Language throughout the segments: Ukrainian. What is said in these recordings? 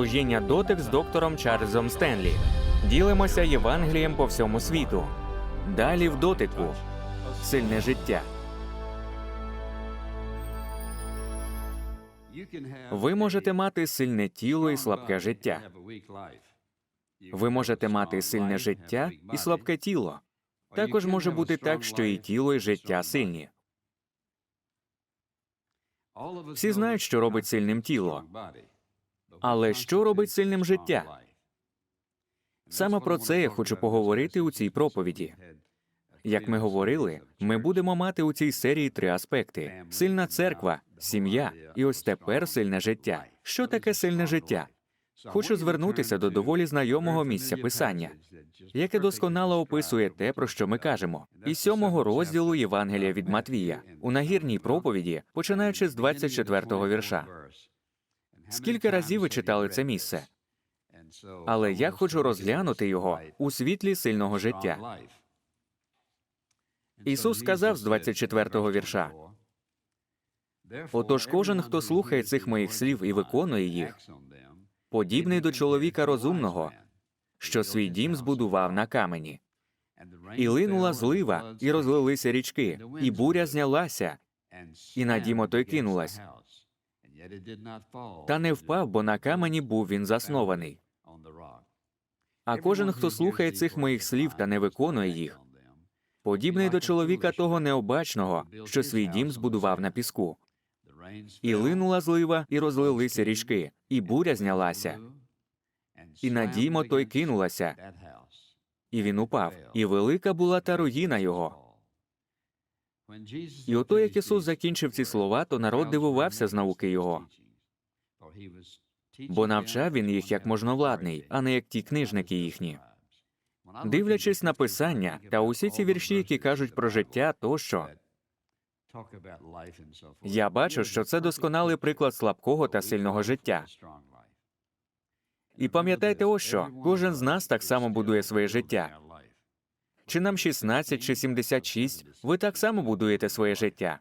Служіння дотик з доктором Чарльзом Стенлі. Ділимося Євангелієм по всьому світу. Далі в дотику. Сильне життя. Ви можете мати сильне тіло і слабке життя. Ви можете мати сильне життя і слабке тіло. Також може бути так, що і тіло, і життя сильні. Всі знають, що робить сильним тіло. Але що робить сильним життя? Саме про це я хочу поговорити у цій проповіді. Як ми говорили, ми будемо мати у цій серії три аспекти: сильна церква, сім'я і ось тепер сильне життя. Що таке сильне життя? Хочу звернутися до доволі знайомого місця писання, яке досконало описує те, про що ми кажемо, із сьомого розділу Євангелія від Матвія у нагірній проповіді, починаючи з 24-го вірша. Скільки разів ви читали це місце? Але я хочу розглянути його у світлі сильного життя. Ісус сказав з 24-го вірша: Отож, кожен, хто слухає цих моїх слів і виконує їх, подібний до чоловіка розумного, що свій дім збудував на камені. І линула злива, і розлилися річки, і буря знялася, і на дім отой кинулась. Та не впав, бо на камені був він заснований. А кожен, хто слухає цих моїх слів та не виконує їх, подібний до чоловіка того необачного, що свій дім збудував на піску. І линула злива, і розлилися річки, і буря знялася, і на дім отой кинулася, і він упав, і велика була та руїна його. І ото як Ісус закінчив ці слова, то народ дивувався з науки його, бо навчав він їх як можновладний, а не як ті книжники їхні. Дивлячись на писання та усі ці вірші, які кажуть про життя, тощо я бачу, що це досконалий приклад слабкого та сильного життя. І пам'ятайте ось що кожен з нас так само будує своє життя. Чи нам 16 чи 76, ви так само будуєте своє життя.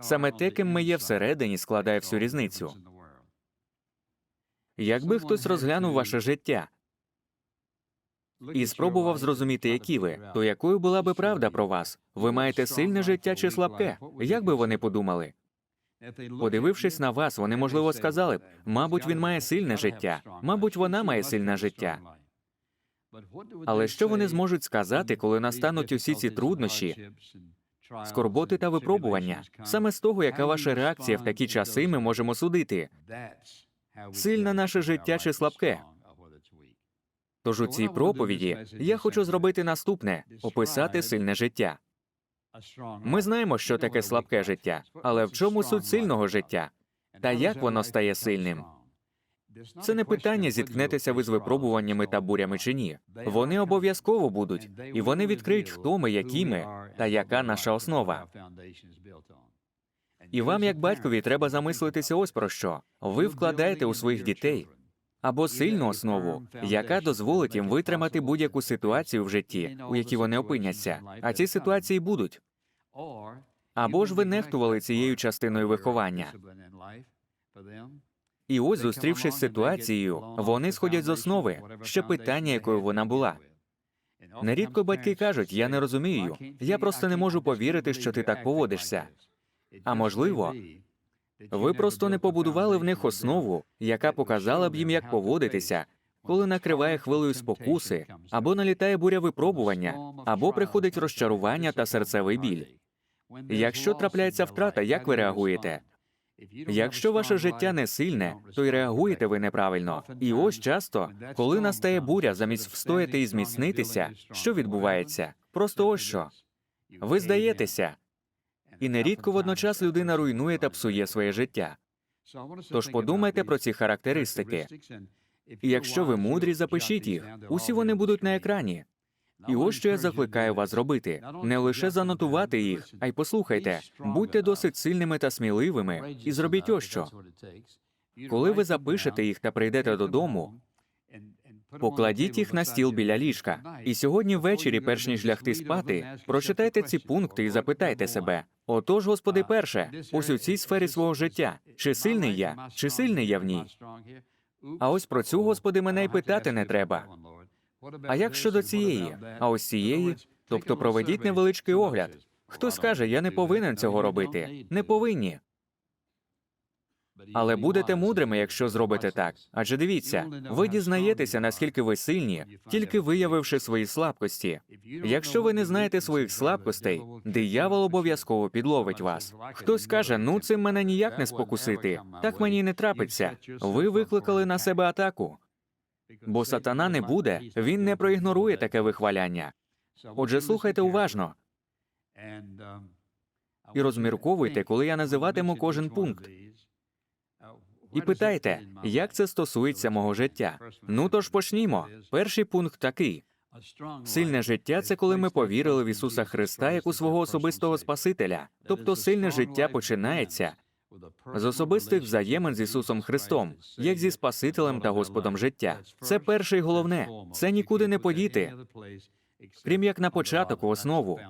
Саме те, ким ми є всередині, складає всю різницю. Якби хтось розглянув ваше життя і спробував зрозуміти, які ви, то якою була би правда про вас? Ви маєте сильне життя чи слабке? Як би вони подумали? Подивившись на вас, вони можливо сказали б, мабуть, він має сильне життя, мабуть, вона має сильне життя. Але що вони зможуть сказати, коли настануть усі ці труднощі, скорботи та випробування? Саме з того, яка ваша реакція в такі часи, ми можемо судити, сильне наше життя чи слабке. Тож у цій проповіді я хочу зробити наступне описати сильне життя. Ми знаємо, що таке слабке життя, але в чому суть сильного життя? Та як воно стає сильним? Це не питання, зіткнетеся ви з випробуваннями та бурями чи ні. Вони обов'язково будуть, і вони відкриють, хто ми, які ми, та яка наша основа. І вам, як батькові, треба замислитися ось про що. Ви вкладаєте у своїх дітей або сильну основу, яка дозволить їм витримати будь-яку ситуацію в житті, у якій вони опиняться. А ці ситуації будуть. Або ж ви нехтували цією частиною виховання. І ось, зустрівшись з ситуацією, вони сходять з основи ще питання, якою вона була. Нерідко батьки кажуть: я не розумію, я просто не можу повірити, що ти так поводишся. А можливо, ви просто не побудували в них основу, яка показала б їм, як поводитися, коли накриває хвилею спокуси, або налітає буря випробування, або приходить розчарування та серцевий біль. Якщо трапляється втрата, як ви реагуєте? Якщо ваше життя не сильне, то й реагуєте ви неправильно. І ось часто, коли настає буря, замість встояти і зміцнитися, що відбувається? Просто ось що ви здаєтеся, і нерідко водночас людина руйнує та псує своє життя. Тож подумайте про ці характеристики. І якщо ви мудрі, запишіть їх. Усі вони будуть на екрані. І ось що я закликаю вас зробити: не лише занотувати їх, а й послухайте, будьте досить сильними та сміливими, і зробіть ось що. Коли ви запишете їх та прийдете додому, покладіть їх на стіл біля ліжка. І сьогодні ввечері, перш ніж лягти спати, прочитайте ці пункти і запитайте себе: отож, Господи, перше, ось у цій сфері свого життя, чи сильний я, чи сильний я в ній? А ось про цю, Господи, мене й питати не треба. А як щодо цієї? А ось цієї? Тобто проведіть невеличкий огляд. Хтось каже, я не повинен цього робити. Не повинні. Але будете мудрими, якщо зробите так. Адже дивіться, ви дізнаєтеся, наскільки ви сильні, тільки виявивши свої слабкості. Якщо ви не знаєте своїх слабкостей, диявол обов'язково підловить вас. Хтось каже, ну цим мене ніяк не спокусити. Так мені не трапиться. Ви викликали на себе атаку. Бо сатана не буде, він не проігнорує таке вихваляння. Отже, слухайте уважно і розмірковуйте, коли я називатиму кожен пункт. І питайте, як це стосується мого життя. Ну тож почнімо. Перший пункт такий: сильне життя це коли ми повірили в Ісуса Христа як у свого особистого Спасителя. Тобто сильне життя починається з особистих взаємин з Ісусом Христом, як зі Спасителем та Господом життя. Це перше і головне. Це нікуди не подіти, крім як на початок у основу.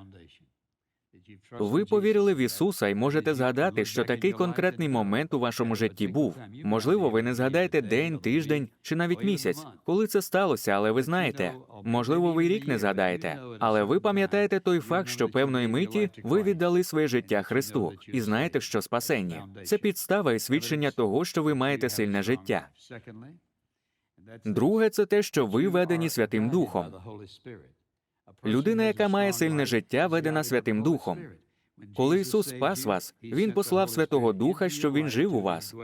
Ви повірили в Ісуса і можете згадати, що такий конкретний момент у вашому житті був. Можливо, ви не згадаєте день, тиждень чи навіть місяць, коли це сталося, але ви знаєте. Можливо, ви рік не згадаєте, але ви пам'ятаєте той факт, що певної миті ви віддали своє життя Христу і знаєте, що спасені. Це підстава і свідчення того, що ви маєте сильне життя. Друге, це те, що ви ведені Святим Духом. Людина, яка має сильне життя, ведена Святим Духом. Коли Ісус спас вас, Він послав Святого Духа, щоб Він жив у вас.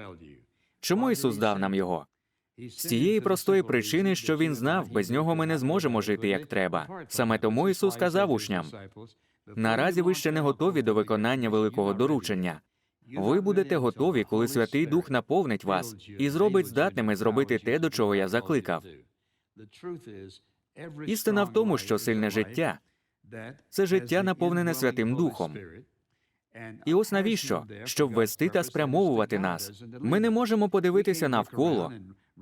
Чому Ісус дав нам його? З тієї простої причини, що Він знав, без нього ми не зможемо жити як треба. Саме тому Ісус сказав учням: наразі ви ще не готові до виконання великого доручення. Ви будете готові, коли Святий Дух наповнить вас і зробить здатними зробити те, до чого я закликав. Істина в тому, що сильне життя це життя, наповнене Святим Духом. І ось навіщо? Щоб вести та спрямовувати нас. Ми не можемо подивитися навколо,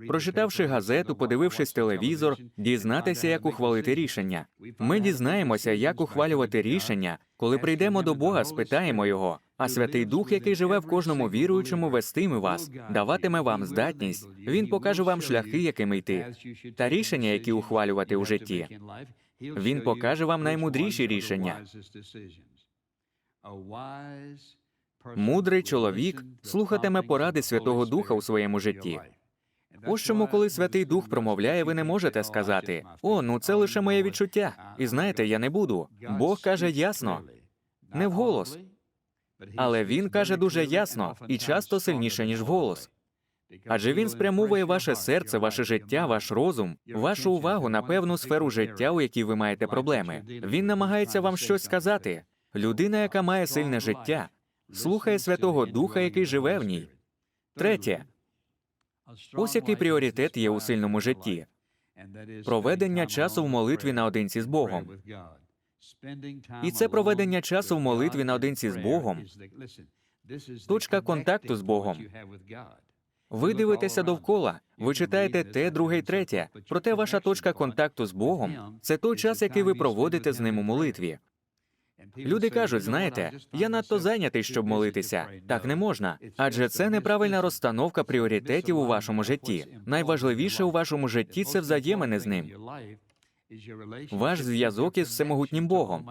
прочитавши газету, подивившись телевізор, дізнатися, як ухвалити рішення. Ми дізнаємося, як ухвалювати рішення, коли прийдемо до Бога, спитаємо його. А Святий Дух, який живе в кожному віруючому, вестиме вас, даватиме вам здатність. Він покаже вам шляхи, якими йти, та рішення, які ухвалювати у житті. Він покаже вам наймудріші рішення. Мудрий чоловік слухатиме поради Святого Духа у своєму житті. Ось чому, коли Святий Дух промовляє, ви не можете сказати: О, ну це лише моє відчуття. І знаєте, я не буду. Бог каже ясно, не вголос. Але він каже дуже ясно і часто сильніше, ніж голос. Адже він спрямовує ваше серце, ваше життя, ваш розум, вашу увагу на певну сферу життя, у якій ви маєте проблеми. Він намагається вам щось сказати. Людина, яка має сильне життя, слухає Святого Духа, який живе в ній. Третє, ось який пріоритет є у сильному житті проведення часу в молитві наодинці з Богом. І це проведення часу в молитві наодинці з Богом, точка контакту з Богом. Ви дивитеся довкола, ви читаєте те, друге й третє. Проте ваша точка контакту з Богом це той час, який ви проводите з ним у молитві. Люди кажуть, знаєте, я надто зайнятий, щоб молитися. Так не можна, адже це неправильна розстановка пріоритетів у вашому житті. Найважливіше у вашому житті це взаємини з ним. Ваш зв'язок із всемогутнім Богом.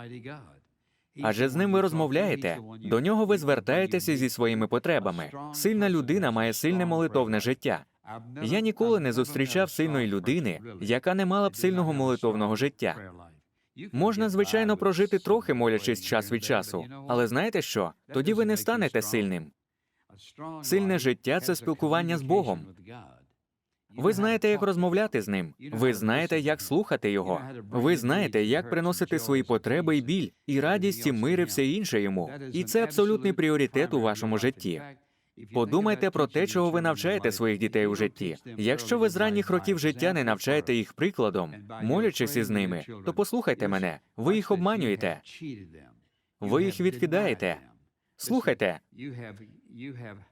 Адже з ним ви розмовляєте, до нього ви звертаєтеся зі своїми потребами. Сильна людина має сильне молитовне життя. Я ніколи не зустрічав сильної людини, яка не мала б сильного молитовного життя. Можна, звичайно, прожити трохи, молячись час від часу, але знаєте що? Тоді ви не станете сильним. Сильне життя це спілкування з Богом. Ви знаєте, як розмовляти з ним. Ви знаєте, як слухати його. Ви знаєте, як приносити свої потреби і біль, і радість, і мир, і все інше йому. І це абсолютний пріоритет у вашому житті. Подумайте про те, чого ви навчаєте своїх дітей у житті. Якщо ви з ранніх років життя не навчаєте їх прикладом, молячись із ними, то послухайте мене, ви їх обманюєте, ви їх відкидаєте. Слухайте,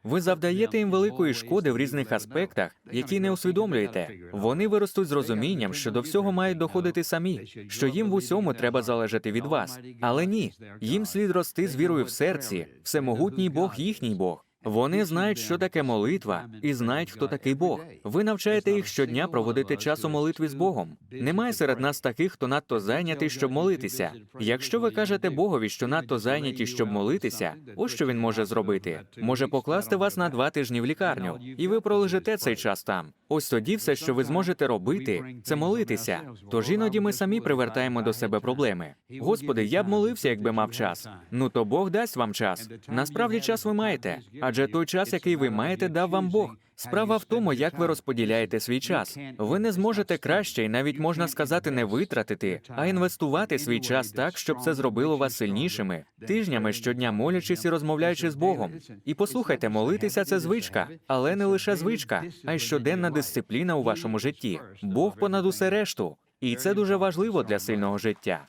ви завдаєте їм великої шкоди в різних аспектах, які не усвідомлюєте. Вони виростуть з розумінням, що до всього мають доходити самі, що їм в усьому треба залежати від вас. Але ні, їм слід рости з вірою в серці, всемогутній Бог їхній Бог. Вони знають, що таке молитва, і знають, хто такий Бог. Ви навчаєте їх щодня проводити час у молитві з Богом. Немає серед нас таких, хто надто зайнятий, щоб молитися. Якщо ви кажете Богові, що надто зайняті, щоб молитися, ось що він може зробити. Може покласти вас на два тижні в лікарню, і ви пролежите цей час там. Ось тоді все, що ви зможете робити, це молитися. Тож іноді ми самі привертаємо до себе проблеми. Господи, я б молився, якби мав час. Ну то Бог дасть вам час. Насправді час ви маєте, адже той час, який ви маєте, дав вам Бог. Справа в тому, як ви розподіляєте свій час. Ви не зможете краще і навіть можна сказати не витратити, а інвестувати свій час так, щоб це зробило вас сильнішими, тижнями щодня молячись і розмовляючи з Богом. І послухайте, молитися це звичка, але не лише звичка, а й щоденна дисципліна у вашому житті. Бог понад усе решту, і це дуже важливо для сильного життя.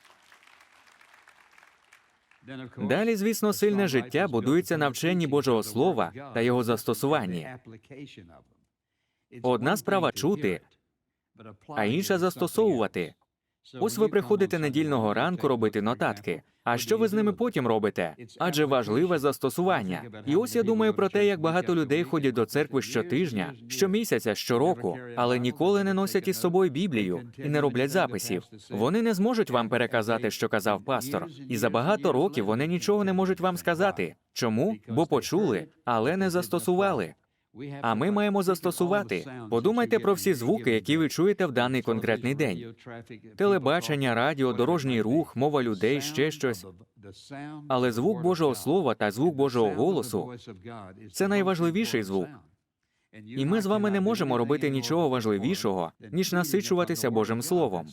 Далі, звісно, сильне життя будується на вченні Божого Слова та його застосуванні. Одна справа чути, а інша застосовувати. Ось ви приходите недільного ранку робити нотатки. А що ви з ними потім робите? Адже важливе застосування. І ось я думаю про те, як багато людей ходять до церкви щотижня, щомісяця, щороку, але ніколи не носять із собою Біблію і не роблять записів. Вони не зможуть вам переказати, що казав пастор, і за багато років вони нічого не можуть вам сказати. Чому? Бо почули, але не застосували. А ми маємо застосувати. Подумайте про всі звуки, які ви чуєте в даний конкретний день. Телебачення, радіо, дорожній рух, мова людей, ще щось. Але звук Божого Слова та звук Божого голосу це найважливіший звук. І ми з вами не можемо робити нічого важливішого, ніж насичуватися Божим Словом.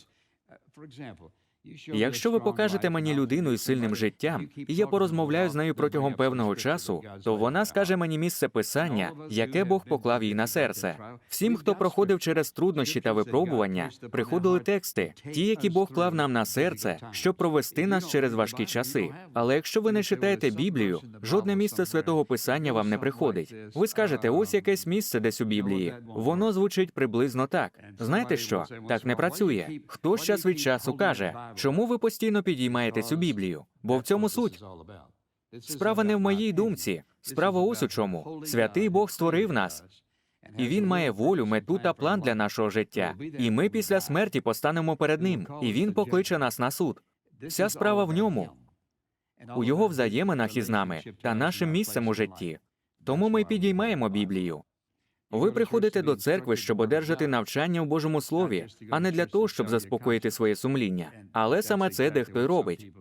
Якщо ви покажете мені людину із сильним життям, і я порозмовляю з нею протягом певного часу, то вона скаже мені місце писання, яке Бог поклав їй на серце. Всім, хто проходив через труднощі та випробування, приходили тексти, ті, які Бог клав нам на серце, щоб провести нас через важкі часи. Але якщо ви не читаєте Біблію, жодне місце святого писання вам не приходить. Ви скажете, ось якесь місце десь у Біблії. Воно звучить приблизно так. Знаєте що? Так не працює. Хто час від часу каже, чому ви постійно підіймаєте цю Біблію? Бо в цьому суть. Справа не в моїй думці. Справа ось у чому. Святий Бог створив нас. І він має волю, мету та план для нашого життя. І ми після смерті постанемо перед ним, і він покличе нас на суд. Вся справа в ньому, у його взаєминах із нами та нашим місцем у житті. Тому ми підіймаємо Біблію. Ви приходите до церкви, щоб одержати навчання у Божому Слові, а не для того, щоб заспокоїти своє сумління. Але саме це дехто й робить.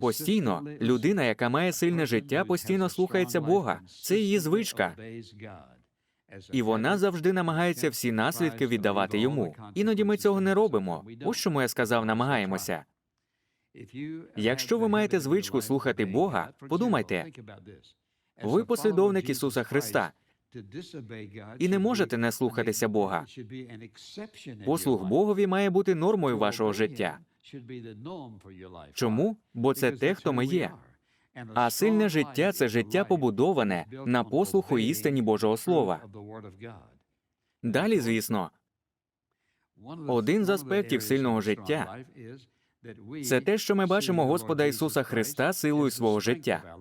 Постійно людина, яка має сильне життя, постійно слухається Бога. Це її звичка. І вона завжди намагається всі наслідки віддавати йому. Іноді ми цього не робимо. Ось чому я сказав, намагаємося. Якщо ви маєте звичку слухати Бога, подумайте, ви послідовник Ісуса Христа і не можете не слухатися Бога. Послуг Богові має бути нормою вашого життя. Чому? Бо це те, хто ми є. А сильне життя це життя побудоване на послуху істині Божого Слова. Далі, звісно, один з аспектів сильного життя це те, що ми бачимо Господа Ісуса Христа силою свого життя.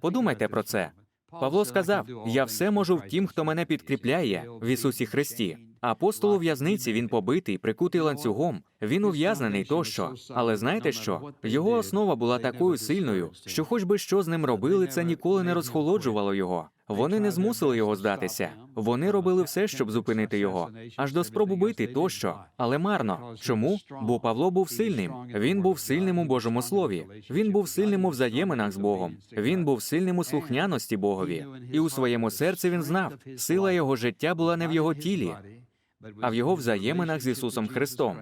Подумайте про це. Павло сказав: Я все можу в тім, хто мене підкріпляє в Ісусі Христі. Апостол у в'язниці він побитий, прикутий ланцюгом, він ув'язнений тощо. Але знаєте що? Його основа була такою сильною, що, хоч би що з ним робили, це ніколи не розхолоджувало його. Вони не змусили його здатися. Вони робили все, щоб зупинити його, аж до спробу бити тощо, але марно. Чому? Бо Павло був сильним. Він був сильним у Божому слові. Він був сильним у взаєминах з Богом. Він був сильним у слухняності Богові. І у своєму серці він знав, сила його життя була не в його тілі, а в його взаєминах з Ісусом Христом.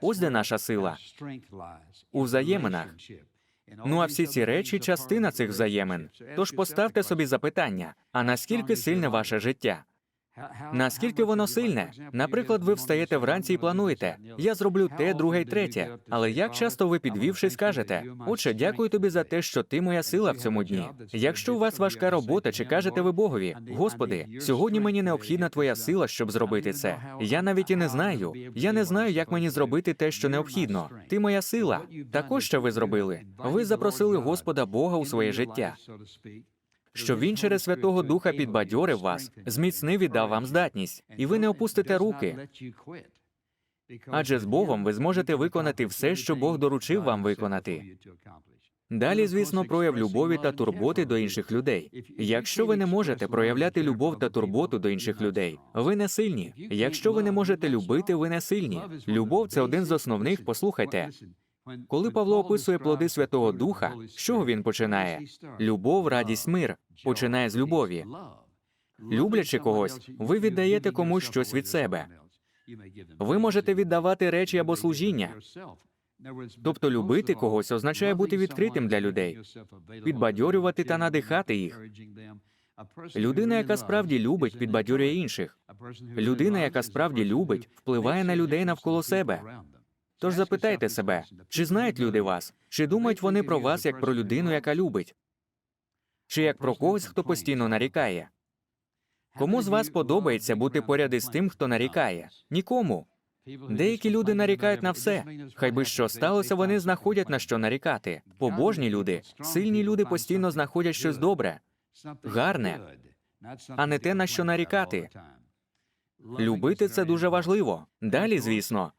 Ось де наша сила у взаєминах. Ну а всі ці речі частина цих взаємин. Тож поставте собі запитання: а наскільки сильне ваше життя? Наскільки воно сильне? Наприклад, ви встаєте вранці і плануєте: я зроблю те, друге й третє. Але як часто ви підвівшись кажете, отче, дякую тобі за те, що ти моя сила в цьому дні. Якщо у вас важка робота, чи кажете ви Богові, Господи, сьогодні мені необхідна твоя сила, щоб зробити це. Я навіть і не знаю. Я не знаю, як мені зробити те, що необхідно. Ти моя сила. Також що ви зробили? Ви запросили Господа Бога у своє життя. Щоб він через Святого Духа підбадьорив вас, зміцнив і дав вам здатність, і ви не опустите руки. Адже з Богом ви зможете виконати все, що Бог доручив вам виконати. Далі, звісно, прояв любові та турботи до інших людей. Якщо ви не можете проявляти любов та турботу до інших людей, ви не сильні. Якщо ви не можете любити, ви не сильні. Любов це один з основних. Послухайте, коли Павло описує плоди Святого Духа, з чого він починає? Любов, радість, мир починає з любові. Люблячи когось, ви віддаєте комусь щось від себе. Ви можете віддавати речі або служіння. Тобто любити когось означає бути відкритим для людей, підбадьорювати та надихати їх. Людина, яка справді любить, підбадьорює інших. Людина, яка справді любить, впливає на людей навколо себе. Тож запитайте себе, чи знають люди вас, чи думають вони про вас як про людину, яка любить, чи як про когось, хто постійно нарікає. Кому з вас подобається бути поряд із тим, хто нарікає? Нікому. Деякі люди нарікають на все. Хай би що сталося, вони знаходять на що нарікати. Побожні люди, сильні люди постійно знаходять щось добре, гарне, а не те, на що нарікати. Любити це дуже важливо. Далі, звісно,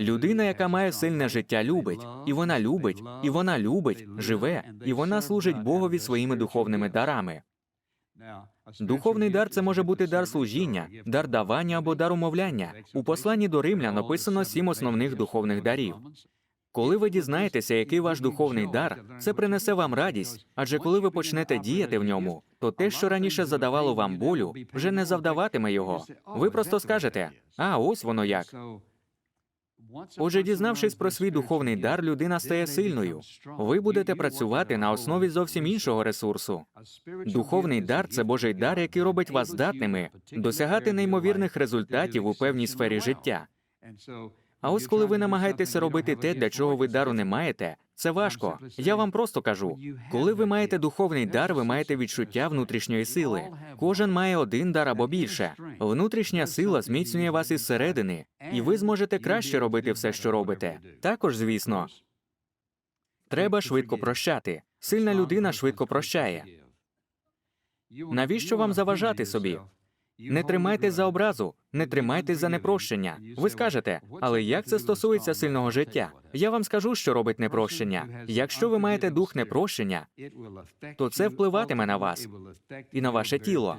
людина, яка має сильне життя, любить, і вона любить, і вона любить, живе, і вона служить Богові своїми духовними дарами. Духовний дар це може бути дар служіння, дар давання або дар умовляння. У посланні до римлян написано сім основних духовних дарів. Коли ви дізнаєтеся, який ваш духовний дар, це принесе вам радість, адже коли ви почнете діяти в ньому, то те, що раніше задавало вам болю, вже не завдаватиме його. Ви просто скажете: а ось воно як. Отже, дізнавшись про свій духовний дар, людина стає сильною. Ви будете працювати на основі зовсім іншого ресурсу. Духовний дар це Божий дар, який робить вас здатними досягати неймовірних результатів у певній сфері життя. А ось коли ви намагаєтеся робити те, для чого ви дару не маєте, це важко. Я вам просто кажу: коли ви маєте духовний дар, ви маєте відчуття внутрішньої сили. Кожен має один дар або більше. Внутрішня сила зміцнює вас із середини, і ви зможете краще робити все, що робите. Також, звісно, треба швидко прощати. Сильна людина швидко прощає. Навіщо вам заважати собі? Не тримайте за образу, не тримайте за непрощення. Ви скажете, але як це стосується сильного життя? Я вам скажу, що робить непрощення. Якщо ви маєте дух непрощення, то це впливатиме на вас і на ваше тіло.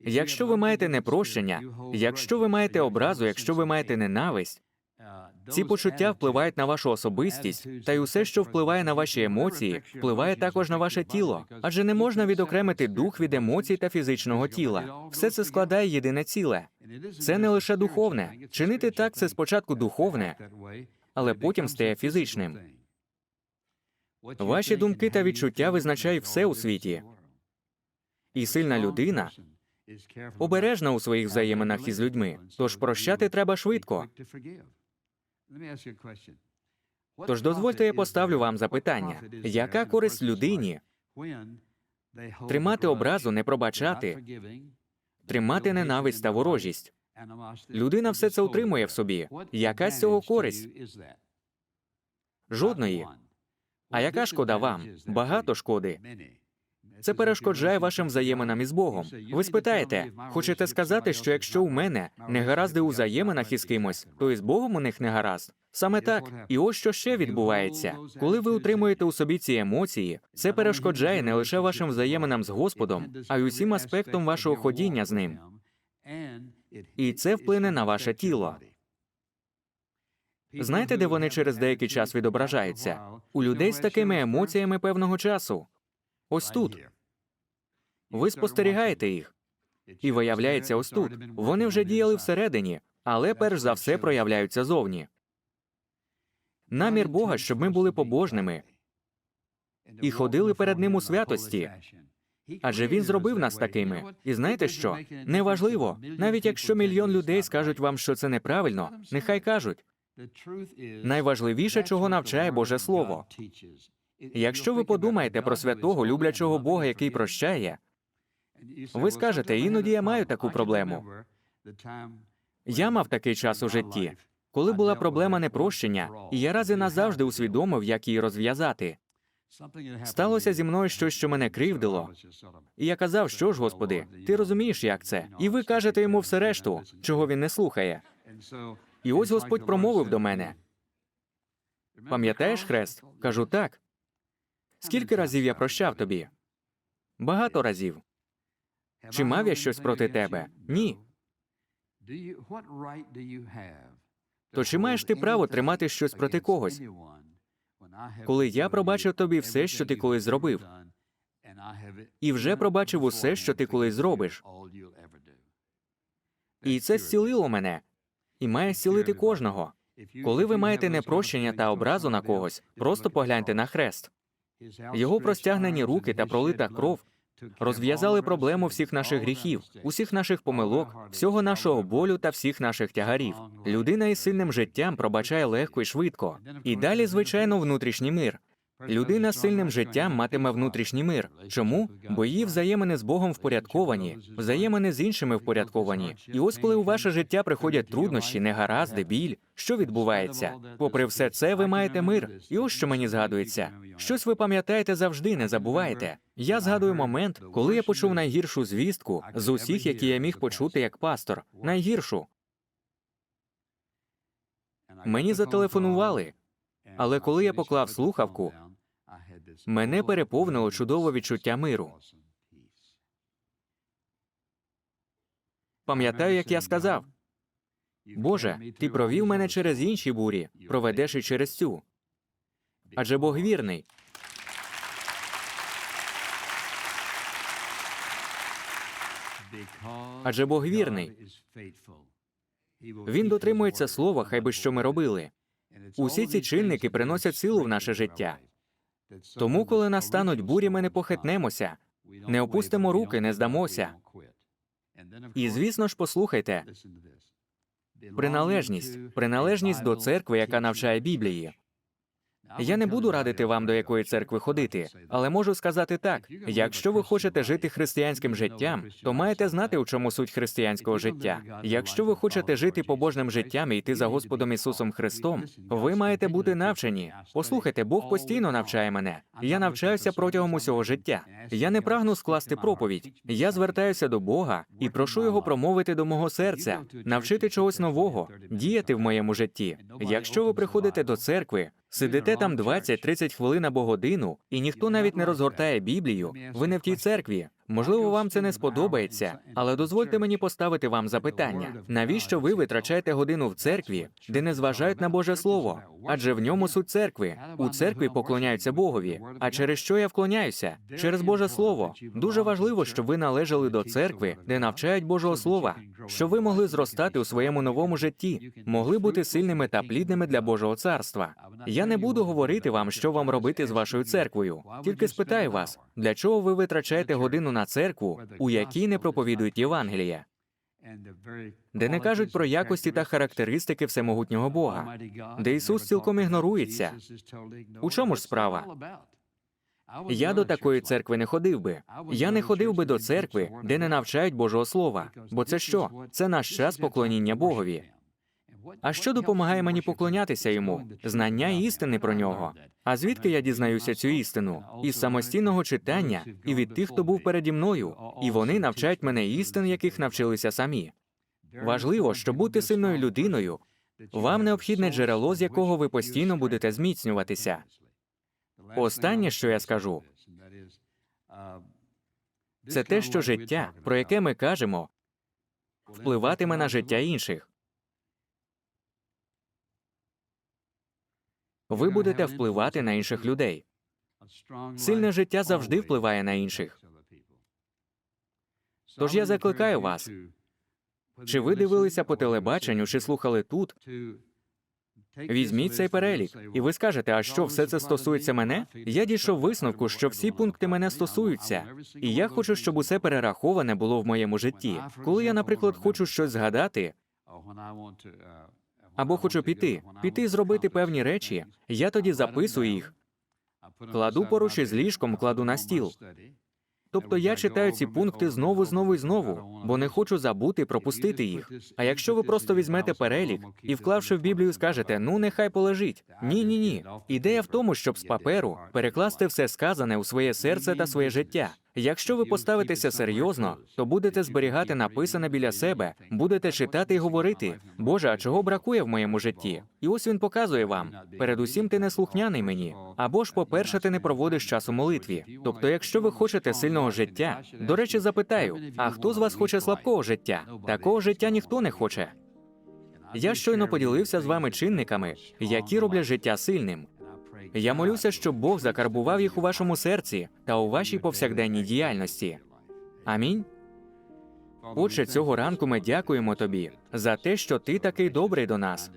Якщо ви маєте непрощення, якщо ви маєте образу, якщо ви маєте ненависть, ці почуття впливають на вашу особистість, та й усе, що впливає на ваші емоції, впливає також на ваше тіло. Адже не можна відокремити дух від емоцій та фізичного тіла. Все це складає єдине ціле. Це не лише духовне. Чинити так це спочатку духовне, але потім стає фізичним. Ваші думки та відчуття визначають все у світі. І сильна людина обережна у своїх взаєминах із людьми. Тож прощати треба швидко. Тож дозвольте, я поставлю вам запитання: яка користь людині тримати образу, не пробачати, тримати ненависть та ворожість? Людина все це утримує в собі. Яка з цього користь? Жодної. А яка шкода вам? Багато шкоди. Це перешкоджає вашим взаєминам із Богом. Ви спитаєте, хочете сказати, що якщо у мене не гаразди у взаєминах із кимось, то і з Богом у них не гаразд? Саме так. І ось що ще відбувається. Коли ви утримуєте у собі ці емоції, це перешкоджає не лише вашим взаєминам з Господом, а й усім аспектом вашого ходіння з ним. І це вплине на ваше тіло. Знаєте, де вони через деякий час відображаються? У людей з такими емоціями певного часу. Ось тут. Ви спостерігаєте їх. І виявляється ось тут. Вони вже діяли всередині, але перш за все проявляються зовні. Намір Бога, щоб ми були побожними і ходили перед ним у святості. Адже він зробив нас такими. І знаєте що? Неважливо, навіть якщо мільйон людей скажуть вам, що це неправильно, нехай кажуть. Найважливіше, чого навчає Боже Слово. Якщо ви подумаєте про святого, люблячого Бога, який прощає, ви скажете, іноді я маю таку проблему. Я мав такий час у житті, коли була проблема непрощення, і я раз і назавжди усвідомив, як її розв'язати. Сталося зі мною щось, що мене кривдило. І я казав, що ж, Господи, ти розумієш, як це? І ви кажете йому все решту, чого він не слухає. І ось Господь промовив до мене: Пам'ятаєш хрест? Кажу так. Скільки разів я прощав тобі? Багато разів. Чи мав я щось проти тебе? Ні. То чи маєш ти право тримати щось проти когось? Коли я пробачив тобі все, що ти колись зробив, і вже пробачив усе, що ти колись зробиш. І це зцілило мене, і має зцілити кожного. Коли ви маєте непрощення та образу на когось, просто погляньте на хрест. Його простягнені руки та пролита кров розв'язали проблему всіх наших гріхів, усіх наших помилок, всього нашого болю та всіх наших тягарів. Людина із сильним життям пробачає легко і швидко. І далі, звичайно, внутрішній мир. Людина з сильним життям матиме внутрішній мир. Чому? Бо її взаємини з Богом впорядковані, взаємини з іншими впорядковані. І ось коли у ваше життя приходять труднощі, негаразди, біль, що відбувається? Попри все це, ви маєте мир. І ось що мені згадується. Щось ви пам'ятаєте завжди, не забувайте. Я згадую момент, коли я почув найгіршу звістку з усіх, які я міг почути як пастор. Найгіршу. Мені зателефонували, але коли я поклав слухавку, мене переповнило чудове відчуття миру. Пам'ятаю, як я сказав: Боже, ти провів мене через інші бурі, проведеш і через цю. Адже Бог вірний. Адже Бог вірний. Він дотримується слова, хай би що ми робили. Усі ці чинники приносять силу в наше життя. Тому, коли настануть бурі, ми не похитнемося, не опустимо руки, не здамося. І, звісно ж, послухайте, приналежність, приналежність до церкви, яка навчає Біблії. Я не буду радити вам, до якої церкви ходити, але можу сказати так: якщо ви хочете жити християнським життям, то маєте знати, у чому суть християнського життя. Якщо ви хочете жити побожним життям і йти за Господом Ісусом Христом, ви маєте бути навчені. Послухайте, Бог постійно навчає мене. Я навчаюся протягом усього життя. Я не прагну скласти проповідь. Я звертаюся до Бога і прошу його промовити до мого серця, навчити чогось нового, діяти в моєму житті. Якщо ви приходите до церкви, Сидите там 20-30 хвилин або годину, і ніхто навіть не розгортає Біблію. Ви не в тій церкві. Можливо, вам це не сподобається, але дозвольте мені поставити вам запитання: навіщо ви витрачаєте годину в церкві, де не зважають на Боже Слово? Адже в ньому суть церкви. У церкві поклоняються Богові. А через що я вклоняюся? Через Боже Слово. Дуже важливо, щоб ви належали до церкви, де навчають Божого Слова, щоб ви могли зростати у своєму новому житті, могли бути сильними та плідними для Божого царства. Я не буду говорити вам, що вам робити з вашою церквою. Тільки спитаю вас, для чого ви витрачаєте годину на церкву, у якій не проповідують Євангелія, де не кажуть про якості та характеристики всемогутнього Бога, де Ісус цілком ігнорується. У чому ж справа? Я до такої церкви не ходив би. Я не ходив би до церкви, де не навчають Божого Слова. Бо це що? Це наш час поклоніння Богові. А що допомагає мені поклонятися йому? Знання істини про нього. А звідки я дізнаюся цю істину? Із самостійного читання і від тих, хто був переді мною, і вони навчають мене істин, яких навчилися самі. Важливо, щоб бути сильною людиною. Вам необхідне джерело, з якого ви постійно будете зміцнюватися. Останнє, що я скажу, це те, що життя, про яке ми кажемо, впливатиме на життя інших. Ви будете впливати на інших людей. Сильне життя завжди впливає на інших. Тож я закликаю вас, чи ви дивилися по телебаченню, чи слухали тут? Візьміть цей перелік, і ви скажете, а що все це стосується мене? Я дійшов висновку, що всі пункти мене стосуються, і я хочу, щоб усе перераховане було в моєму житті. Коли я, наприклад, хочу щось згадати, або хочу піти, піти зробити певні речі, я тоді записую їх, кладу поруч із ліжком, кладу на стіл. Тобто я читаю ці пункти знову, знову і знову, бо не хочу забути пропустити їх. А якщо ви просто візьмете перелік і, вклавши в Біблію, скажете ну нехай полежить. Ні, ні, ні. Ідея в тому, щоб з паперу перекласти все сказане у своє серце та своє життя. Якщо ви поставитеся серйозно, то будете зберігати написане біля себе, будете читати і говорити: Боже, а чого бракує в моєму житті? І ось він показує вам: передусім, ти не слухняний мені. Або ж, по-перше, ти не проводиш час у молитві. Тобто, якщо ви хочете сильного життя, до речі, запитаю: а хто з вас хоче слабкого життя? Такого життя ніхто не хоче. Я щойно поділився з вами чинниками, які роблять життя сильним. Я молюся, щоб Бог закарбував їх у вашому серці та у вашій повсякденній діяльності. Амінь. Отже, цього ранку ми дякуємо тобі за те, що ти такий добрий до нас.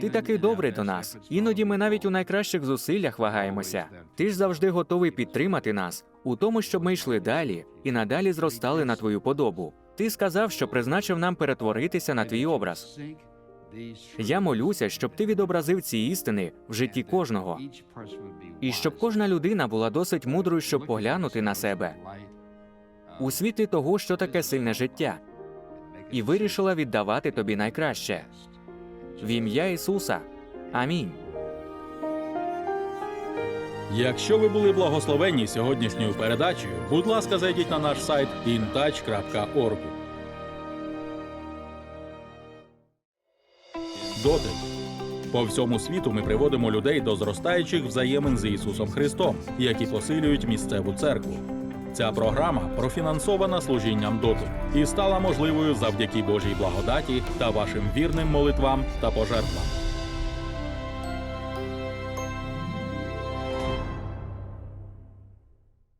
Ти такий добрий до нас. Іноді ми навіть у найкращих зусиллях вагаємося. Ти ж завжди готовий підтримати нас у тому, щоб ми йшли далі і надалі зростали на твою подобу. Ти сказав, що призначив нам перетворитися на твій образ. Я молюся, щоб ти відобразив ці істини в житті кожного, і щоб кожна людина була досить мудрою, щоб поглянути на себе у світлі того, що таке сильне життя, і вирішила віддавати тобі найкраще. В ім'я Ісуса. Амінь. Якщо ви були благословенні сьогоднішньою передачею, будь ласка, зайдіть на наш сайт intouch.org. Дотик. По всьому світу ми приводимо людей до зростаючих взаємин з Ісусом Христом, які посилюють місцеву церкву. Ця програма профінансована служінням дотик і стала можливою завдяки Божій благодаті та вашим вірним молитвам та пожертвам.